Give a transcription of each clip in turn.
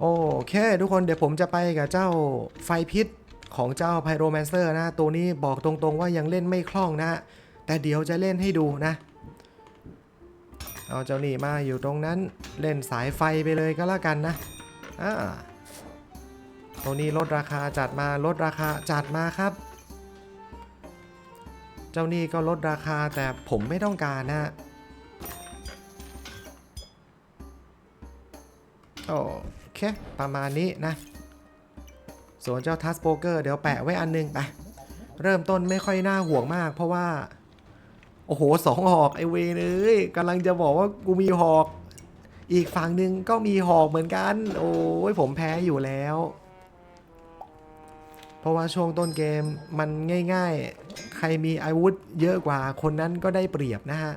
โอเค ทุกคนเดี๋ยวผมจะไปกับเจ้าไฟพิษของเจ้าไพโรแมนเซอร์นะ ตัวนี้บอกตรงๆว่ายังเล่นไม่คล่องนะ แต่เดี๋ยวจะเล่นให้ดูนะ เอาเจ้านี่มาอยู่ตรงนั้นเล่นสายไฟไปเลยก็แล้วกันนะอ่าตัวนี้ลดราคาจัดมาลดราคาจัดมาครับ เจ้านี่ก็ลดราคาแต่ผมไม่ต้องการนะโอ้ เค ประมาณนี้นะ ส่วนเจ้าทัสโปเกอร์เดี๋ยวแปะไว้อันนึงไปเริ่มต้นไม่ค่อยน่าห่วงมาก เพราะว่า โอ้โหสองหอกไอเวเอ้ยกำลังจะบอกว่ากูมีหอก อีกฝั่งหนึ่งก็มีหอกเหมือนกัน โอ้ยผมแพ้อยู่แล้ว เพราะว่าช่วงต้นเกมมันง่าย ๆ ใครมีอาวุธเยอะกว่าคนนั้นก็ได้เปรียบนะฮะ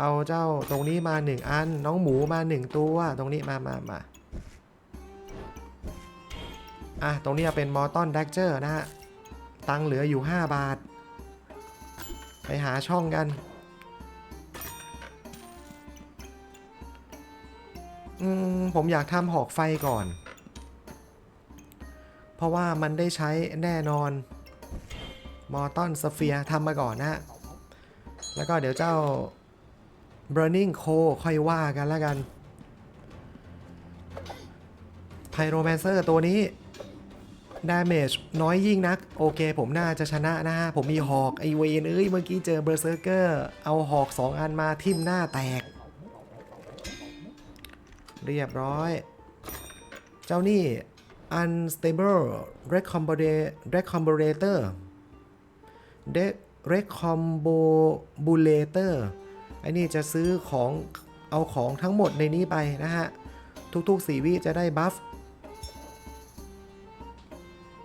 เอาเจ้าตรงนี้มาหนึ่งอัน น้องหมูมาหนึ่งตัว ตรงนี้มามามาอะ ตรงนี้เอาเป็นมอตอนแดกเจอร์นะฮะ ตังเหลืออยู่ 5 บาท ไปหาช่องกัน อืม ผมอยากทำหอกไฟก่อน เพราะว่ามันได้ใช้แน่นอน มอตอนสเฟียทำมาก่อนนะฮะ แล้วก็เดี๋ยวเจ้า Burning c o ค่อยว่ากันแล้วกัน Pyromancer ตัวนี้ Damage น้อยยิ่งนัก โอเคผมน่าจะชนะนะฮะ ผมมีหอกไอเวนเอ้ย เมื่อกี้เจอ Berserker เอาหอก 2 อันมาทิ่มหน้าแตก เรียบร้อย เจ้านี่ Unstable Recombinator Recombinator Recombobulator ไอ้นี่จะซื้อของเอาของทั้งหมดในนี้ไปนะฮะ ทุกๆ 4 วิจะได้บัฟ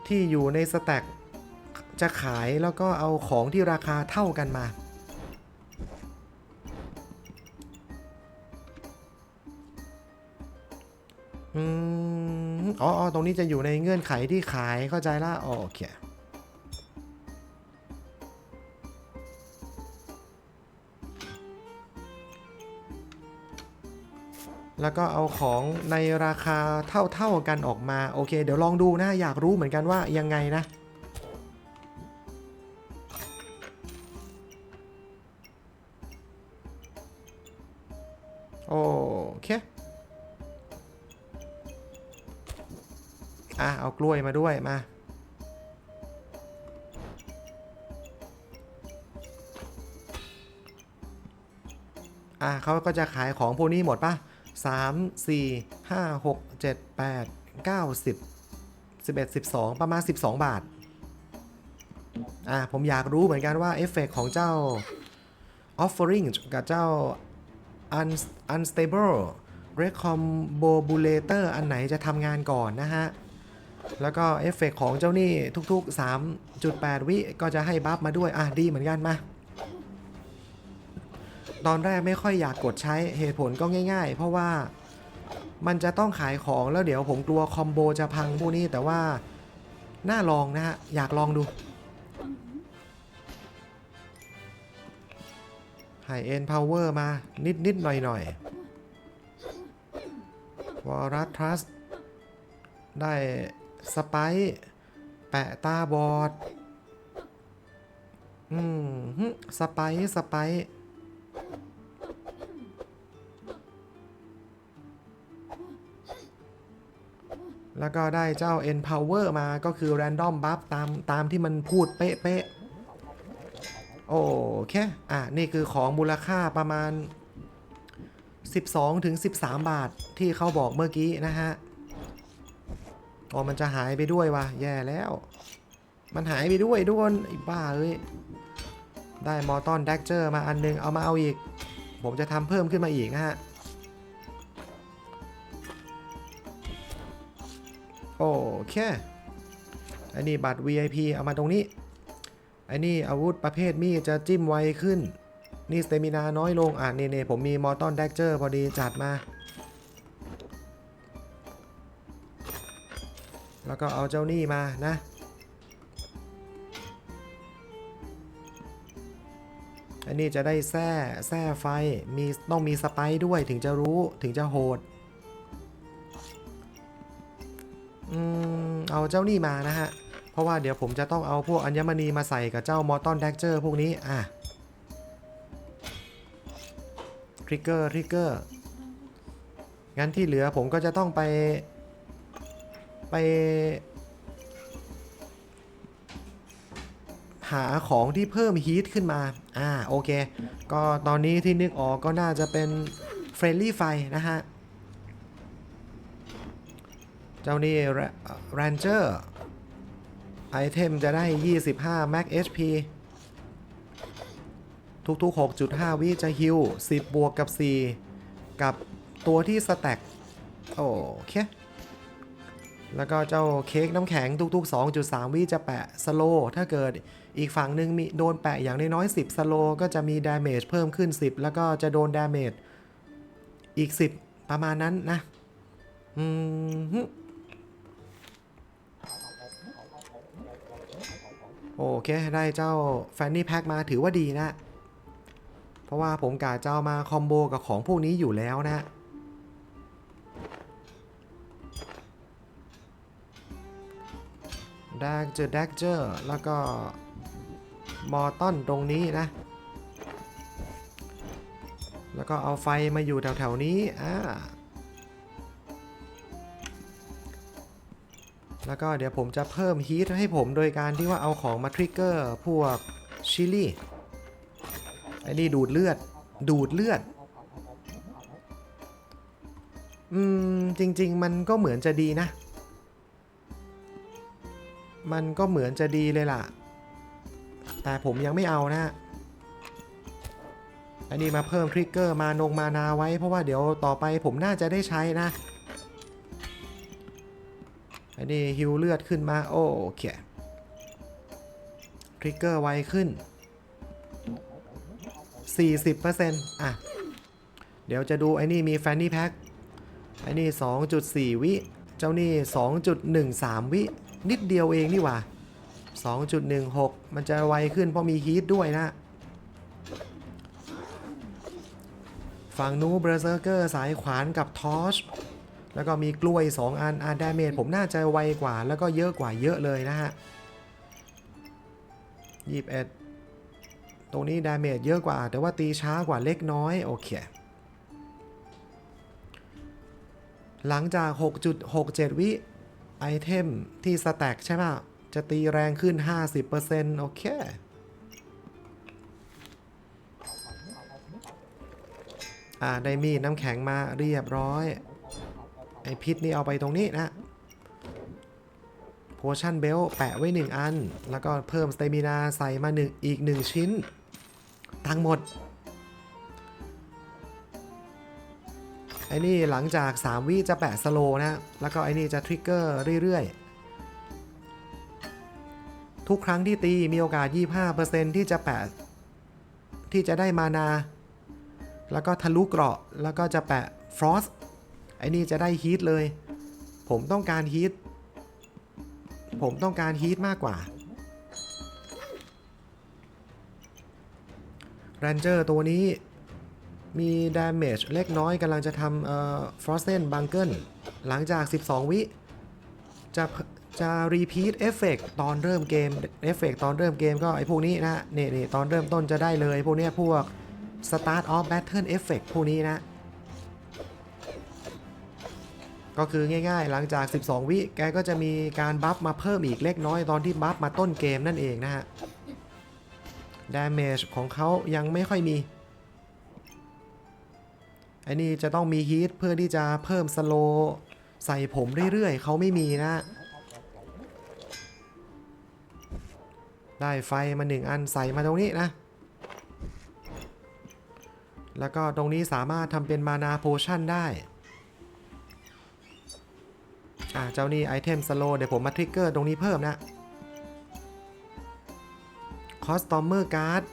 ที่อยู่ในสแต็กจะขายแล้วก็เอาของที่ราคาเท่ากันมา อืม อ๋ออ๋อตรงนี้จะอยู่ในเงื่อนไขที่ขายเข้าใจละโอเค แล้วก็เอาของในราคาเท่าๆกันออกมา โอเค เดี๋ยวลองดูนะ อยากรู้เหมือนกันว่ายังไงนะ โอเค อะ เอากล้วยมาด้วยมา อะเขาก็จะขายของพวกนี้หมดป่ะ สามสี่ห้าหกเจ็ดแปดเก้าสิบสิบเอ็ดสิบสองประมาณสิบสองบาท อะผมอยากรู้เหมือนกันว่าเอฟเฟกของเจ้า offering กับเจ้า Un- unstable recombobulator อันไหนจะทำงานก่อนนะฮะ แล้วก็เอฟเฟกของเจ้านี่ทุกๆ 3.8 วิก็จะให้บัฟมาด้วย อะ ดีเหมือนกันมา ตอนแรกไม่ค่อยอยากกดใช้เหตุผลก็ง่าย ๆ เพราะว่ามันจะต้องขายของแล้วเดี๋ยวผมกลัวคอมโบจะพังพวกนี้แต่ว่า น่าลองนะฮะ อยากลองดูไฮเอ็นพาวเวอร์มานิดนิดๆหน่อยหน่อยๆวอรัสทรัสได้สไปซ์แปะตาบอด อืมสไปซ์สไป แล้วก็ได้เจ้า Empower มาก็คือ Random Buff ตามตามที่มันพูดเป๊ะๆ โอเค อะ นี่คือของมูลค่าประมาณ 12ถึง13 บาทที่เขาบอกเมื่อกี้นะฮะอ๋อมันจะหายไปด้วยวะแย่แล้ว มันหายไปด้วยทุกคนไอ้บ้าเอ้ย ได้มอตอนแดกเจอร์มาอันนึง เอามาเอาอีก ผมจะทำเพิ่มขึ้นมาอีกนะฮะ โอเคอันนี้บัตร VIP เอามาตรงนี้ อันนี้อาวุธประเภทมีดจะจิ้มไวขึ้น นี่สเตมินาน้อยลง อะนี่ๆผมมีมอร์ตอนแดกเจอร์พอดีจัดมา แล้วก็เอาเจ้านี่มานะ อันนี้จะได้แส้แส้ไฟ มีต้องมีสไปด้วยถึงจะรู้ถึงจะโหด อืมเอาเจ้านี่มานะฮะ เพราะว่าเดี๋ยวผมจะต้องเอาพวกอัญมณีมาใส่กับเจ้ามอตตอนแดกเจอร์พวกนี้ อะทริกเกอร์ทริกเกอร์งั้นที่เหลือผมก็จะต้องไป ไปหาของที่เพิ่มฮีทขึ้นมา อ่า โอเค ก็ตอนนี้ที่นึกออกก็น่าจะเป็นเฟรนลี่ไฟนะฮะ เจ้านี่ Ranger ไอเทมจะได้ 25 Max HP ทุกๆ 6.5 วิจะฮิล10 บวกกับ 4 กับตัวที่สแต็กโอเค แล้วก็เจ้าเค้กน้ำแข็งทุกๆ 2.3 วิจะแปะสโล ถ้าเกิดอีกฝั่งหนึ่งมีโดนแปะอย่างน้อยๆ10 สโล ก็จะมีดาเมจเพิ่มขึ้น 10 แล้วก็จะโดนดาเมจอีก 10 ประมาณนั้นนะ อืม โอเคได้เจ้าแฟนนี่แพ็กมาถือว่าดีนะ เพราะว่าผมกาเจะเอามาคอมโบกับของพวกนี้อยู่แล้วนะดากเจอดากเจอแล้วก็มอต้นตรงนี้นะ แล้วก็เอาไฟมาอยู่แถวๆนี้อ่า แล้วก็เดี๋ยวผมจะเพิ่มฮีทให้ผมโดยการที่ว่าเอาของมาทริกเกอร์พวกชิลลี่ไอ้นี่ดูดเลือด ดูดเลือด อืม จริง ๆ มันก็เหมือนจะดีนะ มันก็เหมือนจะดีเลยล่ะ แต่ผมยังไม่เอานะอันนี้มาเพิ่มทริกเกอร์มานงมานาไว้เพราะว่าเดี๋ยวต่อไปผมน่าจะได้ใช้นะ อันนี้ฮิวเลือดขึ้นมาโอเคทริกเกอร์ไวขึ้น 40%อะ เดี๋ยวจะดูไอ้นี่มีแฟนนี่แพ็คไอ้นี่ 2.4 วิ เจ้านี่ 2.13 วิ นิดเดียวเองนี่หว่า 2.16 มันจะไวขึ้นเพราะมีฮีทด้วยนะ ฝั่งนู้เบรเซอร์เกอร์สายขวานกับทอช แล้วก็มีกล้วย 2 อันอาดาเมจผมน่าจะไวกว่า แล้วก็เยอะกว่าเยอะเลยนะฮะ21ตรงนี้ดาเมจเยอะกว่า แต่ว่าตีช้ากว่าเล็กน้อย โอเค หลังจาก 6.67 วิไอเทมที่สแต็กใช่ไหมจะตีแรงขึ้น 50%โอเคอ่าได้มีดน้ำแข็งมาเรียบร้อย ไอพิษนี่เอาไปตรงนี้นะโพชั่นเบลแปะไว้ 1 อัน แล้วก็เพิ่มสเตมินาใส่มาหนึ่งอีก 1 ชิ้น ตังหมด ไอ้นี่หลังจาก 3 วิจะแปะสโลนะ แล้วก็ไอ้นี่จะทริกเกอร์เรื่อยๆ ทุกครั้งที่ตีมีโอกาส 25%ที่จะแปะ ที่จะได้มานา แล้วก็ทะลุเกราะ แล้วก็จะแปะฟรอส ไอ้นี่จะได้ฮีทเลย ผมต้องการฮีทผมต้องการฮีทมากกว่า Ranger ตัวนี้มีดาเมจเล็กน้อยกำลังจะทำเอ่อ Frozen Bungle หลังจาก 12 วิ จะจะรีพีทเอฟเฟกตอนเริ่มเกมเอฟเฟกตอนเริ่มเกมก็ไอพวกนี้นะเนี่นี่ตอนเริ่มต้นจะได้เลย พวกเนี้ยพวก Start of Battle Effect พวกนี้นะ ก็คือง่ายๆ หลังจาก 12 วิแกก็จะมีการบัฟมาเพิ่มอีกเล็กน้อยตอนที่บัฟมาต้นเกมนั่นเองนะฮะดาเมจของเขายังไม่ค่อยมีไอ้นี่จะต้องมีฮีทเพื่อที่จะเพิ่มสโลใส่ผมเรื่อยๆเขาไม่มีนะ ได้ไฟมาหนึ่งอันใส่มาตรงนี้นะ แล้วก็ตรงนี้สามารถทำเป็นมานาโพชั่นได้ อะเจ้านี่ไอเทมสโลเดี๋ยวผมมาทริกเกอร์ตรงนี้เพิ่มนะคอสตอมเมอร์การ์ด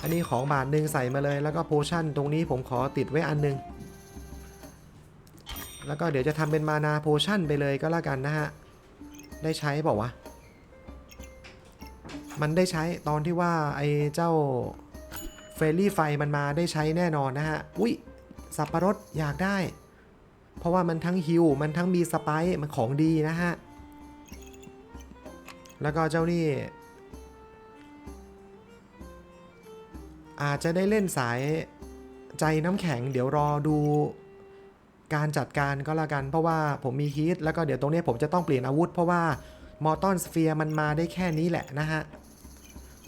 อันนี้ของบาทหนึ่งใส่มาเลยแล้วก็โพชั่นตรงนี้ผมขอติดไว้อันหนึง แล้วก็เดี๋ยวจะทำเป็นมานาโพชั่นไปเลยก็แล้วกันนะฮะ ได้ใช้เปล่า มันได้ใช้ตอนที่ว่าไอ้เจ้าเฟรลี่ไฟมันมาได้ใช้แน่นอนนะฮะ อุ้ยสับปะรดอยากได้ เพราะว่ามันทั้งฮิวมันทั้งมีสไปซ์มันของดีนะฮะ แล้วก็เจ้านี่ อาจจะได้เล่นสายใจน้ำแข็ง เดี๋ยวรอดูการจัดการก็แล้วกัน เพราะว่าผมมีฮีทแล้วก็เดี๋ยวตรงนี้ผมจะต้องเปลี่ยนอาวุธ เพราะว่ามอร์ตอนสเฟียมันมาได้แค่นี้แหละนะฮะ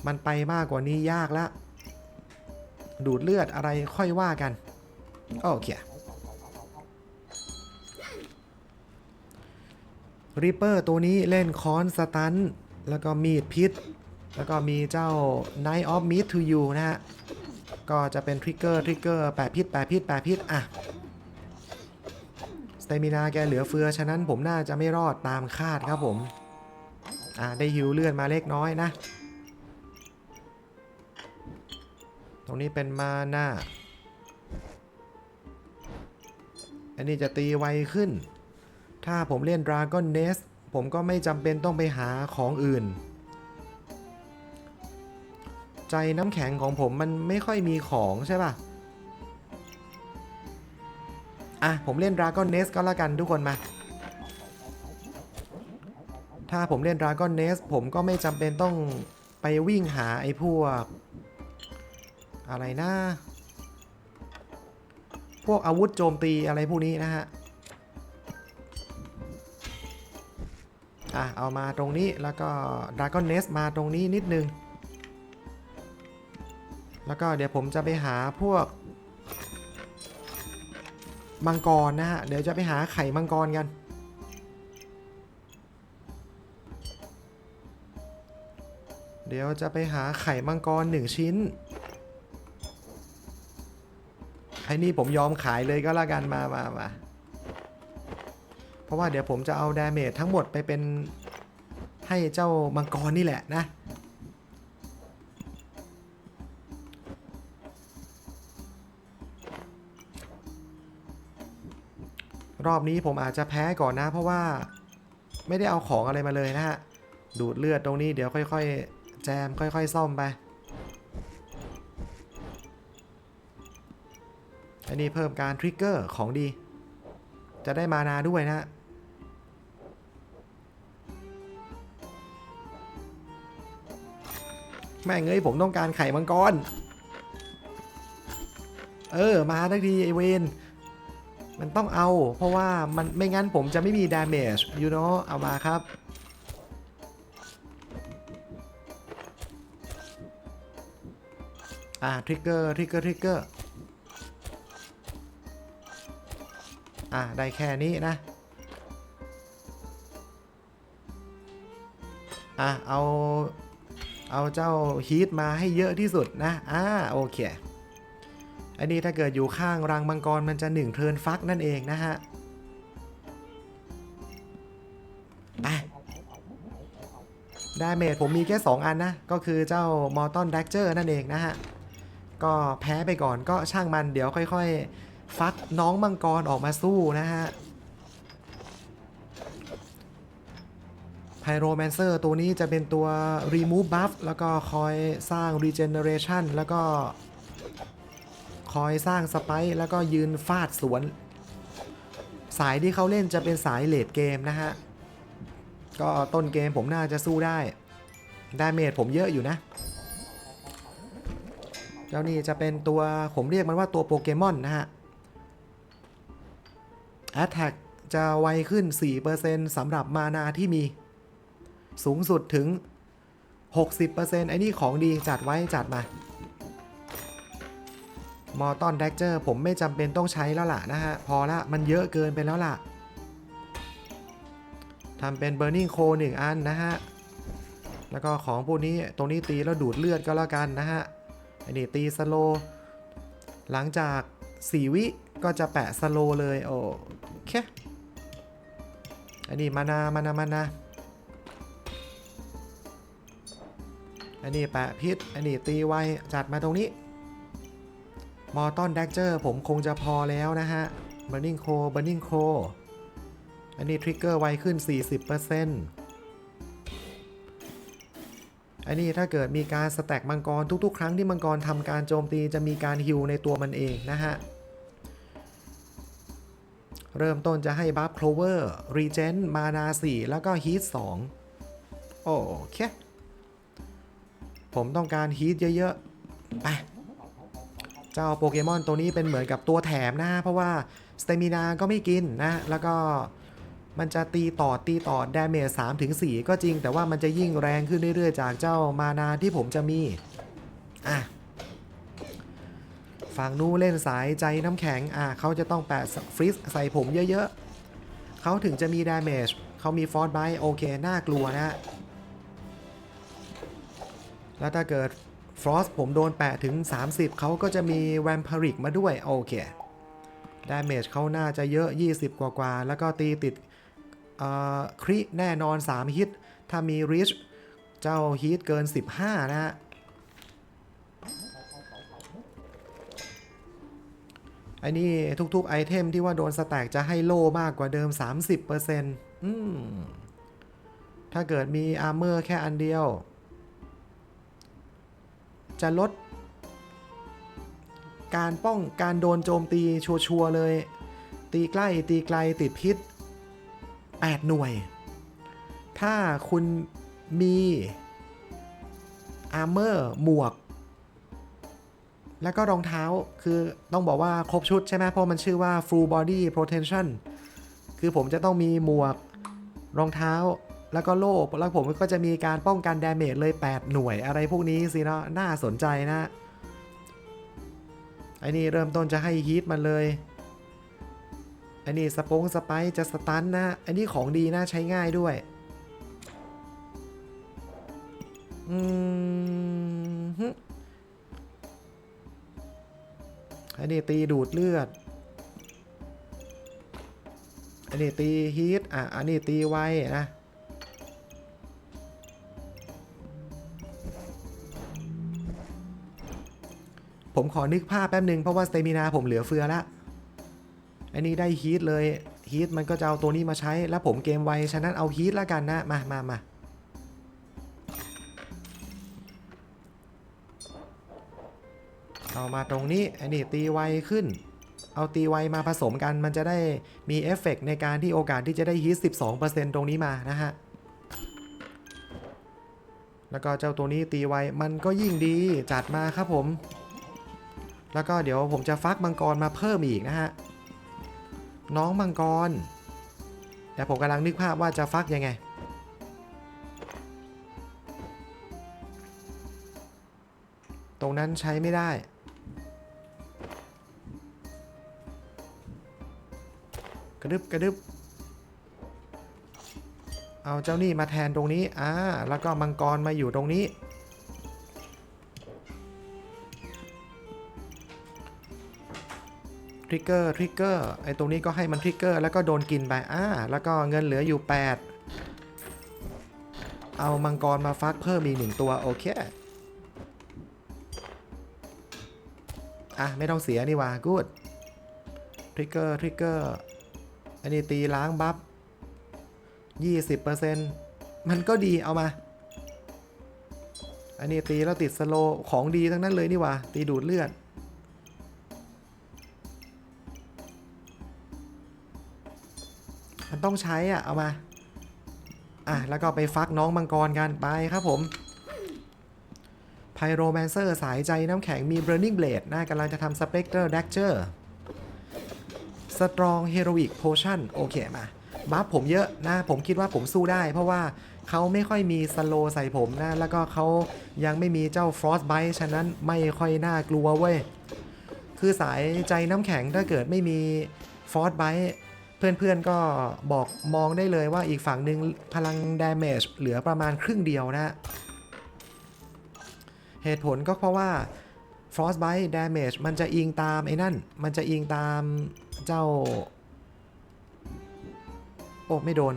มันไปมากกว่านี้ยากล้วดูดเลือดอะไรค่อยว่ากัน โอเค ริปเปอร์ตัวนี้เล่นคอนสตันแล้วก็มีดพิษ แล้วก็มีเจ้า Night of Meat to You นะฮะ ก็จะเป็นทริกเกอร์ทริกเกอร์แปะพิษแปะพิษแปะพิษ อะสเตมินาแกเหลือเฟือ ฉะนั้นผมน่าจะไม่รอดตามคาดครับผม อะได้ฮิวเลือดมาเล็กน้อยนะ ตรงนี้เป็นมาหน้า อันนี้จะตีไวขึ้น ถ้าผมเล่น Dragon Nest ผมก็ไม่จำเป็นต้องไปหาของอื่น ใจน้ำแข็งของผมมันไม่ค่อยมีของใช่ป่ะ อะ ผมเล่น Dragon Nest ก็แล้วกันทุกคนมา ถ้าผมเล่น Dragon Nest ผมก็ไม่จำเป็นต้องไปวิ่งหาไอ้พวก อะไรนะ พวกอาวุธโจมตีอะไรพวกนี้นะฮะ อะเอามาตรงนี้แล้วก็ Dragon Nest มาตรงนี้นิดนึง แล้วก็เดี๋ยวผมจะไปหาพวกมังกรนะฮะ เดี๋ยวจะไปหาไข่มังกรกัน เดี๋ยวจะไปหาไข่มังกรหนึ่งชิ้น ไอ้นี่ผมยอมขายเลยก็แล้วกันมามามา ราะว่าเดี๋ยวผมจะเอาดาเมจทั้งหมดไปเป็นให้เจ้ามังกรนี่แหละนะ รอบนี้ผมอาจจะแพ้ก่อนนะ เพราะว่าไม่ได้เอาของอะไรมาเลยนะฮะ ดูดเลือดตรงนี้เดี๋ยวค่อยๆ แจมค่อยๆ ซ่อมไปอันนี้เพิ่มการทริกเกอร์ของดี จะได้มานาด้วยนะ แม่งเอ้ยผมต้องการไข่มังกร เออมาทักทีไอเวนมันต้องเอา เพราะว่ามันไม่งั้นผมจะไม่มี damage you know เอามาครับ อ่าทริกเกอร์ทริกเกอร์ทริกเกอร์อ่าได้แค่นี้นะอะเอา เอาเจ้าฮีทมาให้เยอะที่สุดนะ อ่าโอเค อันนี้ถ้าเกิดอยู่ข้างรังมังกรมันจะหนึ่งเทินฟักนั่นเองนะฮะ ไปดาเมจผมมีแค่ 2 อันนะ ก็คือเจ้ามอร์ตอนดักเจอร์นั่นเองนะฮะ ก็แพ้ไปก่อนก็ช่างมันเดี๋ยวค่อยๆ ฟักน้องมังกรออกมาสู้นะฮะ ไพโรแมนเซอร์ตัวนี้จะเป็นตัว remove buff แล้วก็คอยสร้าง regeneration แล้วก็ คอยสร้างสไปค์แล้วก็ยืนฟาดสวน สายที่เขาเล่นจะเป็นสายเลดเกมนะฮะ ก็ต้นเกมผมน่าจะสู้ได้ ดาเมจผมเยอะอยู่นะ เจ้านี่จะเป็นตัวผมเรียกมันว่าตัวโปเกมอนนะฮะ Attack จะไวขึ้น 4%สำหรับมานาที่มี สูงสุดถึง 60%ไอ้นี่ของดีจัดไว้จัดมามอร์ตอนแดกเจอร์ผมไม่จำเป็นต้องใช้แล้วล่ะนะฮะ พอละมันเยอะเกินไปแล้วล่ะทำเป็น Burning c o หนึ่งอันนะฮะ แล้วก็ของพวกนี้ตรงนี้ตีแล้วดูดเลือดก็แล้วกันนะฮะอันนี้ตีสโล หลังจาก 4 วิก็จะแปะสโลเลย โอเคอันนี้มานามานามานา อันนี้แปะพิษ อันนี้ตีไวจัดมาตรงนี้ มอร์ตอนแดกเจอร์ผมคงจะพอแล้วนะฮะ Burning c o Burning c o อันนี้ทริกเกอร์ไวขึ้น 40%อันนี้ถ้าเกิดมีการสแต็กมังกรทุกๆ ครั้งที่มังกรทำการโจมตีจะมีการฮิวในตัวมันเองนะฮะ เริ่มต้นจะให้บัฟโคลเวอร์รีเจนมานา4แล้วก็ฮีท2โอเค ผมต้องการฮีทเยอะๆ ไป เจ้าโปเกมอนตัวนี้เป็นเหมือนกับตัวแถมนะ เพราะว่าสเตมินาก็ไม่กินนะ แล้วก็มันจะตีต่อตีต่อดาเมจ3ถึง4ก็จริง แต่ว่ามันจะยิ่งแรงขึ้นเรื่อยๆ จากเจ้ามานาที่ผมจะมี อะฝั่งนู้นเล่นสายใจน้ำแข็ง อะเขาจะต้องแปะฟรีสใส่ผมเยอะๆ เขาถึงจะมีดาเมจเขามีฟอร์ b ไบโอเค น่ากลัวนะ แล้วถ้าเกิดฟรอสผมโดนแปะถึง 30 เขาก็จะมีแวมพาริกมาด้วย โอเคดาเมจเขาน่าจะเยอะ 20 กว่ากว่าแล้วก็ตีติดคริแน่นอน 3 ฮิต ถ้ามีริชเจ้าฮิตเกิน 15 นะฮะไอ้นี่ทุกๆ ไอเทมที่ว่าโดนสแต็กจะให้โลมากกว่าเดิม 30%อืมถ้าเกิดมีอาร์เมอร์แค่อันเดียว จะลด การป้องการโดนโจมตีชัวร์เลย ตีใกล้ตีไกลติดพิษ 8 หน่วย ถ้าคุณมีอาร์เมอร์หมวก แล้วก็รองเท้าคือต้องบอกว่าครบชุดใช่ไหมเพราะมันชื่อว่า full body protection คือผมจะต้องมีหมวกรองเท้า แล้วก็โล่แล้วผมก็จะมีการป้องกันดาเมจเลย 8 หน่วยอะไรพวกนี้สิเนาะน่าสนใจนะไอ้นี่เริ่มต้นจะให้ฮีทมันเลยไอ้นี่สปงสไปจะสตันนะไอ้นี่ของดีนะใช้ง่ายด้วยอืมฮึอันนี้ตีดูดเลือดอันนี้ตีฮีทอะ อันนี้ตีไวนะ ผมขอนึกภาพแป๊บหนึ่งเพราะว่าสเตมินาผมเหลือเฟือละอันนี้ได้ฮีทเลยฮีทมันก็จะเอาตัวนี้มาใช้ แล้วผมเกมไวฉะนั้นเอาฮีทแล้วกันนะ มามามาเอามาตรงนี้อันนี้ตีไวขึ้น เอาตีไวมาผสมกันมันจะได้มีเอฟเฟกต์ในการที่โอกาสที่จะได้ฮีท12%ตรงนี้มานะฮะแล้วก็เจ้าตัวนี้ตีไวมันก็ยิ่งดีจัดมาครับผม แล้วก็เดี๋ยวผมจะฟักมังกรมาเพิ่มอีกนะฮะ น้องมังกร แต่ผมกำลังนึกภาพว่าจะฟักยังไง ตรงนั้นใช้ไม่ได้กระดึบกระดึบเอาเจ้านี่มาแทนตรงนี้ อ่า แล้วก็มังกรมาอยู่ตรงนี้ ทริกเกอร์ทริกเกอร์ไอตรงนี้ก็ให้มันทริกเกอร์แล้วก็โดนกินไปอ่าแล้วก็เงินเหลืออยู่ 8 เอามังกรมาฟักเพิ่มอีกหนึ่งตัว โอเคอะ ไม่ต้องเสียนี่หว่ากูดทริกเกอร์ทริกเกอร์อันนี้ตีล้างบัฟ20%มันก็ดีเอามา อันนี้ตีแล้วติดสโลของดีทั้งนั้นเลยนี่หว่าตีดูดเลือด ต้องใช้อะ เอามา อะ แล้วก็ไปฟักน้องมังกรกันไปครับผมไพโรแมนเซอร์สายใจน้ำแข็งมี Burning Blade นะกำลังจะทำ Spectre Dagger Strong Heroic Potion โอเคมาบัฟผมเยอะนะผมคิดว่าผมสู้ได้ เพราะว่าเขาไม่ค่อยมีสโลใส่ผมนะ แล้วก็เขายังไม่มีเจ้า Frostbite ฉะนั้นไม่ค่อยน่ากลัวเว้ย คือสายใจน้ำแข็งถ้าเกิดไม่มี Frostbite เพื่อนๆก็บอกมองได้เลยว่าอีกฝั่งหนึ่งพลัง damage เหลือประมาณครึ่งเดียวนะ เหตุผลก็เพราะว่า Frostbite damage มันจะอิงตามไอ้นั่น มันจะอิงตามเจ้า โอ้ไม่โดน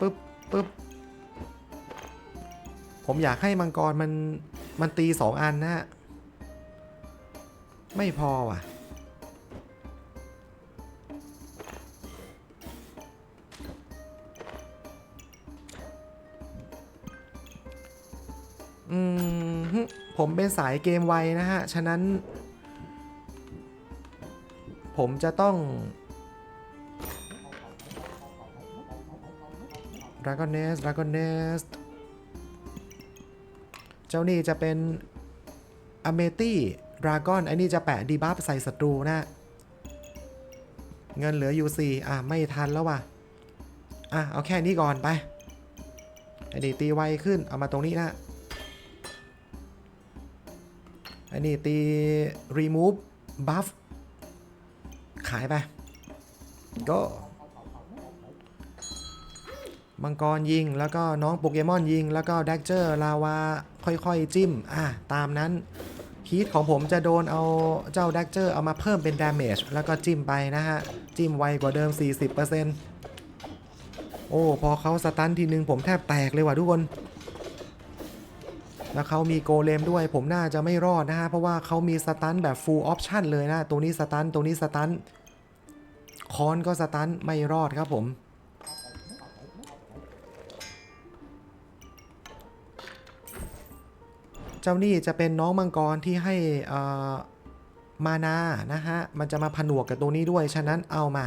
ปึ๊บปึ๊บ ผมอยากให้มังกรมันมันตีสองอันนะไม่พอว่ะ อืม ผมเป็นสายเกมไวนะฮะ ฉะนั้น ผมจะต้องดราก้อนเนสดราก้อนเนส จ้านี่จะเป็นอเมตี้ดราก้อนไอ้นี่จะแปะดีบัฟใส่ศัตรูนะเงินเหลืออยู่สี่อะ ไม่ทันแล้วว่ะ อะ เอาแค่นี้ก่อนไปไอ้นี่ตีไวขึ้น เอามาตรงนี้นะไอ้นี่ตี remove buff ขายไป ก็มังกรยิง แล้วก็น้องโปเกมอนยิง แล้วก็แดกเจอร์ลาวา ค่อยๆจิ้ม อะ ตามนั้นฮีทของผมจะโดนเอาเจ้าดักเจอร์เอามาเพิ่มเป็นดาเมจแล้วก็จิ้มไปนะฮะ จิ้มไวกว่าเดิม 40%โอ้ พอเขาสตันทีนึงผมแทบแตกเลยว่ะทุกคน แล้วเขามีโกเลมด้วย ผมน่าจะไม่รอดนะฮะ เพราะว่าเขามีสตันแบบ full option เลยนะตรงนี้สตันตรงนี้สตันคอนก็สตันไม่รอดครับผม เจ้านี่จะเป็นน้องมังกรที่ให้มานานะฮะ มันจะมาผนวกกับตัวนี้ด้วย ฉะนั้นเอามา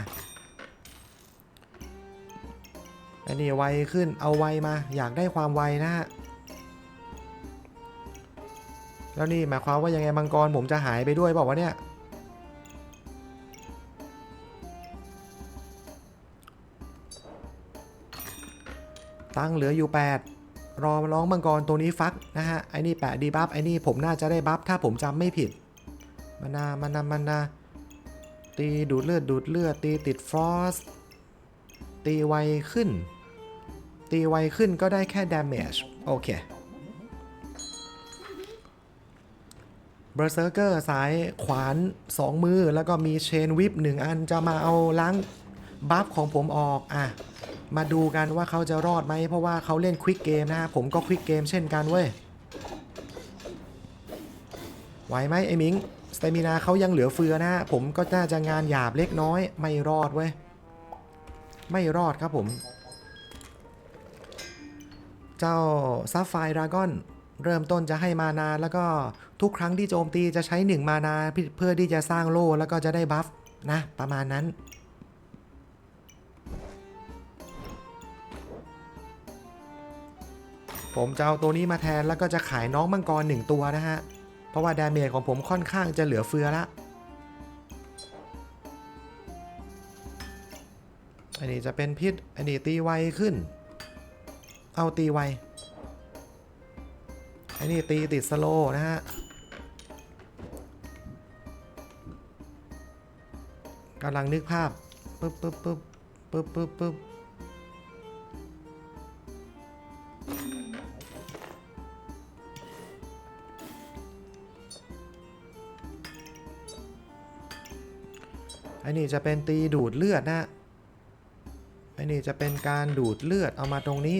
อันนี้ไวขึ้นเอาไวมา อยากได้ความไวนะฮะ แล้วนี่หมายความว่ายังไงมังกรผมจะหายไปด้วยบอกว่าเนี่ย ตั้งเหลืออยู่ 8 รอร้องมังกรตัวนี้ฟักนะฮะไอ้นี่แปะดีบัฟไอ้นี่ผมน่าจะได้บัฟถ้าผมจำไม่ผิดมานามานามานาตีดูดเลือดดูดเลือดตีติดฟรอสตีไวขึ้น ตีไวขึ้นก็ได้แค่ damage โอเคเบอร์เซอร์เกอร์สายขวาน 2 มือ แล้วก็มีเชนวิป1อันจะมาเอาล้างบัฟของผมออก อะ มาดูกันว่าเขาจะรอดไหมเพราะว่าเขาเล่นควิกเกมนะฮะผมก็ควิกเกมเช่นกันเว้ยไหวไหมไอ้มิงสเตมินาเขายังเหลือเฟือนะฮะผมก็น่าจะงานหยาบเล็กน้อย ไม่รอดเว้ยไม่รอดครับผม เจ้าซัฟไฟดราก้อนเริ่มต้นจะให้มานาแล้วก็ทุกครั้งที่โจมตีจะใช้ 1 มานาเพื่อที่จะสร้างโล่แล้วก็จะได้บัฟนะประมาณนั้น ผมจะเอาตัวนี้มาแทนแล้วก็จะขายน้องมังกรหนึ่งตัวนะฮะ เพราะว่าดาเมจของผมค่อนข้างจะเหลือเฟือละ อันนี้จะเป็นพิษ อันนี้ตีไวขึ้น เอาตีไว อันนี้ตีติดสโลนะฮะกำลังนึกภาพปึ๊บปึ๊บปึ๊บปึ๊บปึ๊บปึ๊บ นนี้จะเป็นตีดูดเลือดนะอันนี้จะเป็นการดูดเลือดเอามาตรงนี้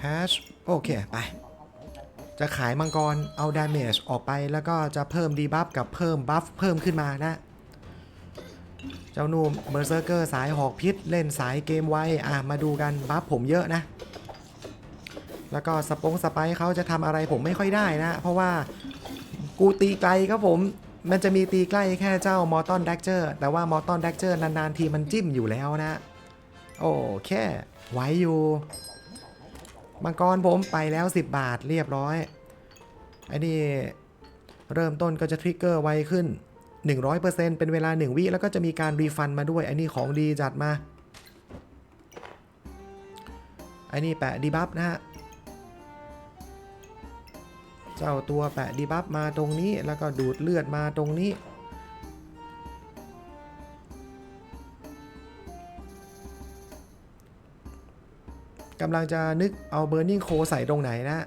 แฮชโอเค ไป จะขายมังกรเอาดาเมจออกไปแล้วก็จะเพิ่มดีบัฟกับเพิ่มบัฟเพิ่มขึ้นมานะ เจ้าหนุ่มเบอร์เซอร์เกอร์สายหอกพิษ เล่นสายเกมไวอะ มาดูกันบัฟผมเยอะนะ แล้วก็สปงสไปค์เขาจะทำอะไรผมไม่ค่อยได้นะ เพราะว่า กูตีไกลครับผม มันจะมีตีใกล้แค่เจ้ามอร์ตอนแดกเจอร์แต่ว่ามอร์ตอนแดกเจอร์นานๆทีมันจิ้มอยู่แล้วนะ โอ้แค่ไหวอยู่มังกรผมไปแล้ว 10 บาทเรียบร้อยไอ้นี่เริ่มต้นก็จะทริกเกอร์ไวขึ้น 100%เป็นเวลา 1 วิแล้วก็จะมีการรีฟันมาด้วยไอ้นี่ของดีจัดมาไอ้นี่แปะดีบัฟนะฮะ เจ้าตัวแปะดีบัฟมาตรงนี้ แล้วก็ดูดเลือดมาตรงนี้ กำลังจะนึกเอาเบ r ร์นิงโคใส่ตรงไหนนะ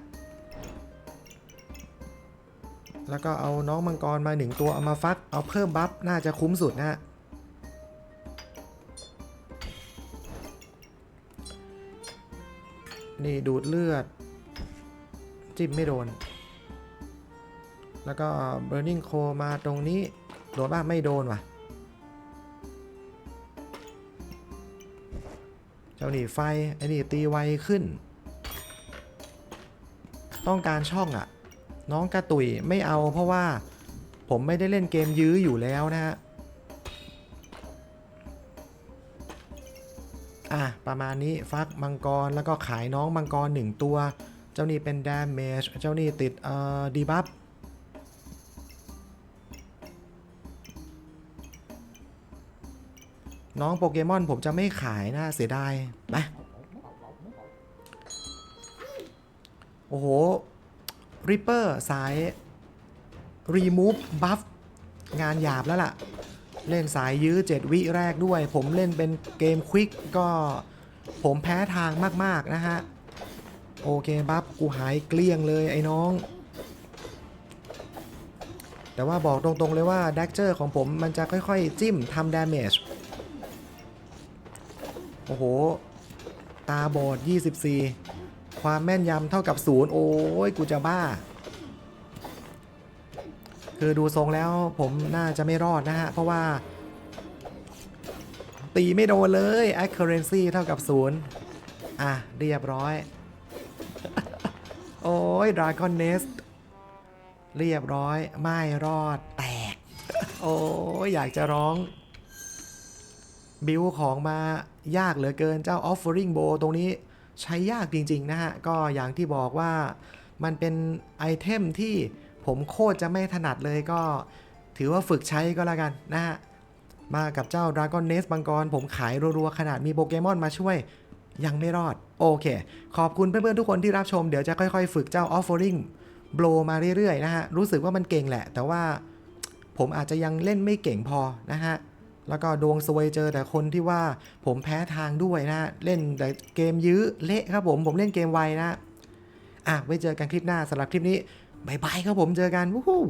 แล้วก็เอาน้องมังกรมาหนึ่งตัวเอามาฟัก เอาเพิ่มบัฟน่าจะคุ้มสุดนะนี่ดูดเลือด จิ้มไม่โดน แล้วก็ burning c o มาตรงนี้ โดนป่ะไม่โดนว่ะ เจ้านี่ไฟไอ้นี่ตีไวขึ้น ต้องการช่องอะน้องกระตุยไม่เอาเพราะว่าผมไม่ได้เล่นเกมยื้ออยู่แล้วนะฮะ อะ ประมาณนี้ฟักมังกรแล้วก็ขายน้องมังกรหนึ่งตัว เจ้านี่เป็น damage เจ้านี่ติดเอ่อดีบัฟ น้องโปเกมอนผมจะไม่ขายนะเสียดายไปโอ้โหริปเปอร์สาย remove buff งานหยาบแล้วล่ะ เล่นสายยื้อ 7 วิแรกด้วย ผมเล่นเป็นเกมควิกก็ผมแพ้ทางมาก ๆ นะฮะ โอเคบัฟกูหายเกลี้ยงเลยไอ้น้อง แต่ว่าบอกตรง ๆ เลยว่า แดกเจอร์ของผมมันจะค่อย ๆ จิ้มทำดาเมจ โอ้โห ตาบอด 24 ความแม่นยำเท่ากับศูนย์โอ้ย กูจะบ้า คือดูทรงแล้วผมน่าจะไม่รอดนะฮะ เพราะว่า ตีไม่โดนเลย accuracy เท่ากับศูนย์อะ เรียบร้อย โอ้ย Dragon Nest เรียบร้อย ไม่รอดแตก โอ้ย อยากจะร้อง บิวของมายากเหลือเกินเจ้า Offering Bow ตรงนี้ใช้ยากจริงๆนะฮะ ก็อย่างที่บอกว่ามันเป็นไอเทมที่ผมโคตรจะไม่ถนัดเลยก็ถือว่าฝึกใช้ก็แล้วกันนะฮะ มากับเจ้า Dragon Nest บังกร ผมขายรัวๆ ขนาดมีโปเกมอนมาช่วยยังไม่รอด โอเค ขอบคุณเพื่อนๆ ทุกคนที่รับชมเดี๋ยวจะค่อยๆ ฝึกเจ้า Offering Blow มาเรื่อยๆ นะฮะ รู้สึกว่ามันเก่งแหละ แต่ว่าผมอาจจะยังเล่นไม่เก่งพอนะฮะ แล้วก็ดวงซวยเจอแต่คนที่ว่าผมแพ้ทางด้วยนะ เล่นแต่เกมยื้อเละครับผม ผมเล่นเกมไวนะ อะไว้เจอกันคลิปหน้าสำหรับคลิปนี้บายบายครับผมเจอกันวู้ฮู้